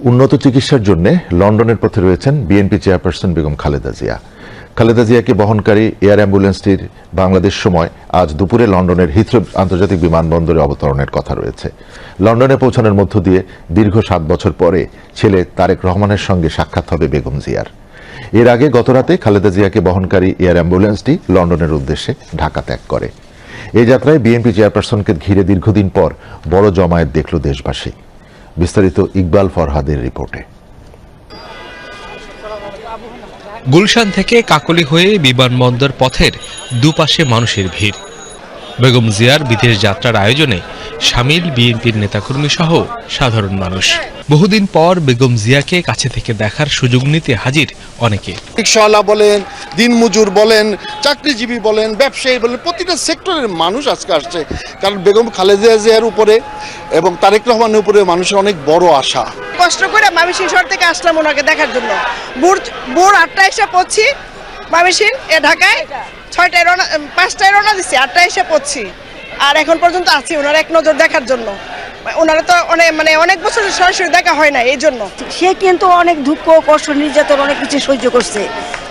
উন্নত চিকিৎসার জন্য লন্ডনের পথে রয়েছেন বিএনপি চেয়ারপারসন বেগম খালেদা জিয়া। খালেদা জিয়াকে বহনকারী এয়ার অ্যাম্বুলেন্সটির বাংলাদেশ সময় আজ দুপুরে লন্ডনের হিথ্রো আন্তর্জাতিক বিমানবন্দরে অবতরণের কথা রয়েছে। লন্ডনে পৌঁছানোর মধ্য দিয়ে দীর্ঘ সাত বছর পরে ছেলে তারেক রহমানের সঙ্গে সাক্ষাৎ হবে বেগম জিয়ার। এর আগে গতরাতে খালেদা জিয়াকে বহনকারী এয়ার অ্যাম্বুলেন্সটি লন্ডনের উদ্দেশ্যে ঢাকা ত্যাগ করে। এ যাত্রায় বিএনপি চেয়ারপারসনকে ঘিরে দীর্ঘদিন পর বড় জমায়েত দেখল দেশবাসী। বিস্তারিত ইকবাল ফরহাদের রিপোর্টে। গুলশান থেকে কাকলি হয়ে বিমানবন্দর পথের দুপাশে মানুষের ভিড়। বেগম জিয়ার বিদেশ যাত্রার আয়োজনে সামিল বিএনপির নেতাকর্মী সহ সাধারণ মানুষ। বহুদিন পর বেগম জিয়াকে কাছে থেকে দেখার সুযোগ নিতে হাজির অনেকে। রিক্সাওয়ালা বলেন দিনমজুর বলেন চাকরিজীবী বলেন ব্যবসায়ী বলেন প্রতিটা সেক্টরের মানুষ আজকে আসছে। কারণ বেগম খালেদা জিয়ার উপরে এবং তারেক রহমানের উপরে মানুষের অনেক বড় আশা। কষ্ট করে মামিসিং শহর থেকে আসলাম ওনাকে দেখার জন্য। ভোর ভোর আটটায় এসে পড়ছি মামিসিং এ ঢাকায়। ছয়টায় রওনা পাঁচটায় রওনা দিচ্ছি আটটায় এসে পড়ছি। আর এখন পর্যন্ত আছি ওনার এক নজর দেখার জন্য। ওনারা তো অনেক মানে অনেক বছর সরাসরি দেখা হয় না এই জন্য। সে কিন্তু অনেক দুঃখ কষ্ট নির্যাতন অনেক কিছু সহ্য করছে।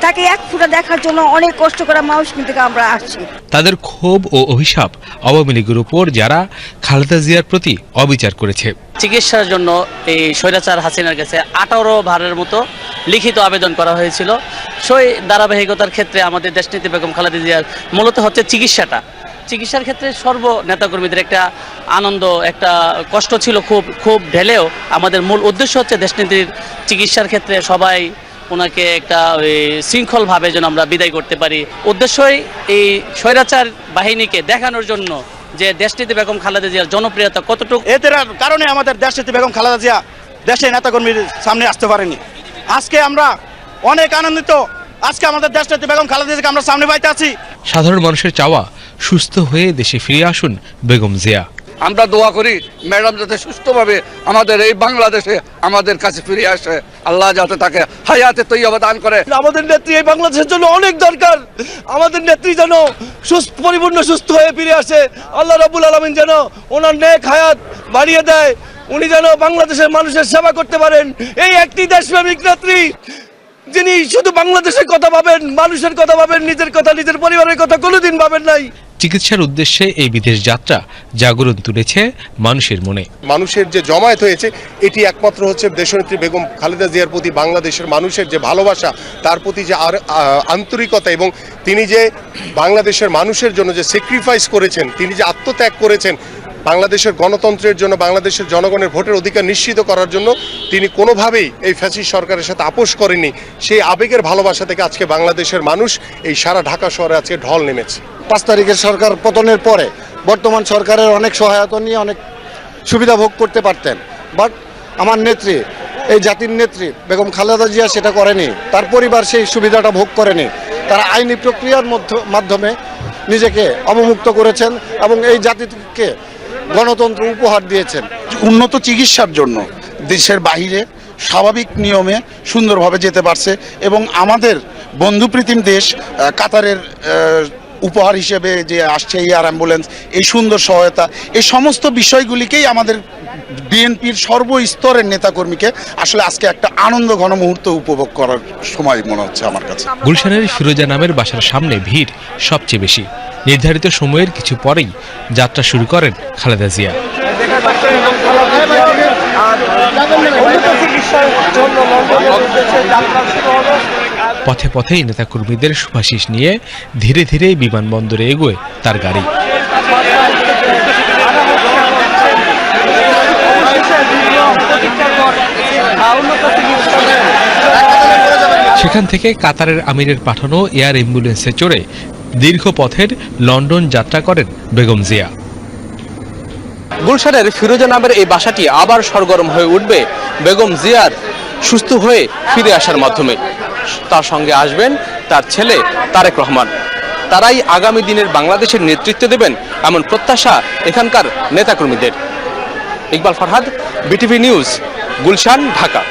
তাকে এক ফুটা দেখার জন্য অনেক কষ্ট করা মানুষ কিন্তু আমরা আসছি। তাদের ক্ষোভ ও অভিশাপ আওয়ামী লীগের উপর যারা খালেদা জিয়ার প্রতি অবিচার করেছে। চিকিৎসার জন্য এই স্বৈরাচার হাসিনার কাছে আঠারো ভারের মতো লিখিত আবেদন করা হয়েছিল। সেই ধারাবাহিকতার ক্ষেত্রে আমাদের দেশনীতি বেগম খালেদা জিয়ার মূলত হচ্ছে চিকিৎসাটা। চিকিৎসার ক্ষেত্রে সর্ব নেতাকর্মীদের একটা আনন্দ, একটা কষ্ট ছিল খুব খুব ঢেলেও আমাদের মূল উদ্দেশ্য হচ্ছে দেশনীতির চিকিৎসার ক্ষেত্রে সবাই ওনাকে একটা ওই শৃঙ্খলভাবে যেন আমরা বিদায় করতে পারি। উদ্দেশ্যই এই স্বৈরাচার বাহিনীকে দেখানোর জন্য যে দেশনীতি বেগম খালেদা জিয়ার জনপ্রিয়তা কতটুকু। এদের কারণে আমাদের দেশনীতি বেগম খালেদা জিয়া দেশের নেতাকর্মীর সামনে আসতে পারেনি। আজকে আমরা অনেক আনন্দিত। আজকে আমাদের দেশনেত্রী বেগম খালেদা জিয়াকে আমরা সামনে পাইতে আছি। সাধারণ মানুষের চাওয়া সুস্থ হয়ে দেশে ফিরে আসুন বেগম জিয়া। আমরা দোয়া করি ম্যাডাম যাতে সুস্থভাবে আমাদের এই বাংলাদেশে আমাদের কাছে ফিরে আসে। আল্লাহ যাতে তাকে হায়াতে তৈয়বা দান করে। আমাদের নেত্রী এই বাংলাদেশের জন্য অনেক দরকার। আমাদের নেত্রী যেন সুস্থ পরিপূর্ণ সুস্থ হয়ে ফিরে আসে। আল্লাহ রাবুল আলমিন যেন ওনার নেক হায়াত বাড়িয়ে দেয়। উনি যেন বাংলাদেশের মানুষের সেবা করতে পারেন। এই একটি দেশপ্রেমিক নেত্রী যিনি শুধু বাংলাদেশের কথা ভাবেন মানুষের কথা ভাবেন নিজের কথা নিজের পরিবারের কথা কোনোদিন ভাবেন নাই। চিকিৎসার উদ্দেশ্যে এই বিদেশ যাত্রা জাগরণ তুলেছে মানুষের মনে। মানুষের যে জমায়েত হয়েছে এটি একমাত্র হচ্ছে দেশনেত্রী বেগম খালেদা জিয়ার প্রতি বাংলাদেশের মানুষের যে ভালোবাসা তার প্রতি যে আর আন্তরিকতা এবং তিনি যে বাংলাদেশের মানুষের জন্য যে স্যাক্রিফাইস করেছেন তিনি যে আত্মত্যাগ করেছেন বাংলাদেশের গণতন্ত্রের জন্য, বাংলাদেশের জনগণের ভোটের অধিকার নিশ্চিত করার জন্য তিনি কোনোভাবেই এই ফ্যাসিস্ট সরকারের সাথে আপোষ করেনি সেই আবেগের ভালোবাসা থেকে আজকে বাংলাদেশের মানুষ এই সারা ঢাকা শহরে আজকে ঢল নেমেছে। পাঁচ তারিখের সরকার পতনের পরে বর্তমান সরকারের অনেক সহায়তা নিয়ে অনেক সুবিধা ভোগ করতে পারতেন। বাট আমার নেত্রী, এই জাতির নেত্রী বেগম খালেদা জিয়া সেটা করেনি। তার পরিবার সেই সুবিধাটা ভোগ করেনি। তারা আইনি প্রক্রিয়ার মধ্য- মাধ্যমে নিজেকে অবমুক্ত করেছেন এবং এই জাতিকে গণতন্ত্র উপহার দিয়েছেন। উন্নত চিকিৎসার জন্য দেশের বাইরে স্বাভাবিক নিয়মে সুন্দরভাবে যেতে পারছে এবং আমাদের বন্ধুপ্রীতিম দেশ কাতারের উপহার হিসেবে যে আসছে এয়ার অ্যাম্বুলেন্স এই সুন্দর সহায়তা এই সমস্ত বিষয়গুলিকেই আমাদের বিএনপির সর্বস্তরের নেতাকর্মীকে আসলে আজকে একটা আনন্দ ঘন মুহূর্ত উপভোগ করার সময় মনে হচ্ছে আমার কাছে। গুলশানের ফিরোজা নামের বাসার সামনে ভিড় সবচেয়ে বেশি। নির্ধারিত সময়ের কিছু পরেই যাত্রা শুরু করেন খালেদা জিয়া। পথে পথেই নেতাকর্মীদের সুভাষিস নিয়ে ধীরে ধীরে বিমানবন্দরে এগোয় তার গাড়ি। সেখান থেকে কাতারের আমিরের পাঠানো এয়ার অ্যাম্বুলেন্সে চড়ে দীর্ঘ পথের লন্ডন যাত্রা করেন বেগম জিয়া। গুলশানের ফিরোজা নামের এই বাসাটি আবার সরগরম হয়ে উঠবে বেগম জিয়ার সুস্থ হয়ে ফিরে আসার মাধ্যমে। তার সঙ্গে আসবেন তার ছেলে তারেক রহমান। তারাই আগামী দিনের বাংলাদেশের নেতৃত্ব দেবেন এমন প্রত্যাশা এখানকার নেতাকর্মীদের। Iqbal Farhad, BTV news, Gulshan, Dhaka.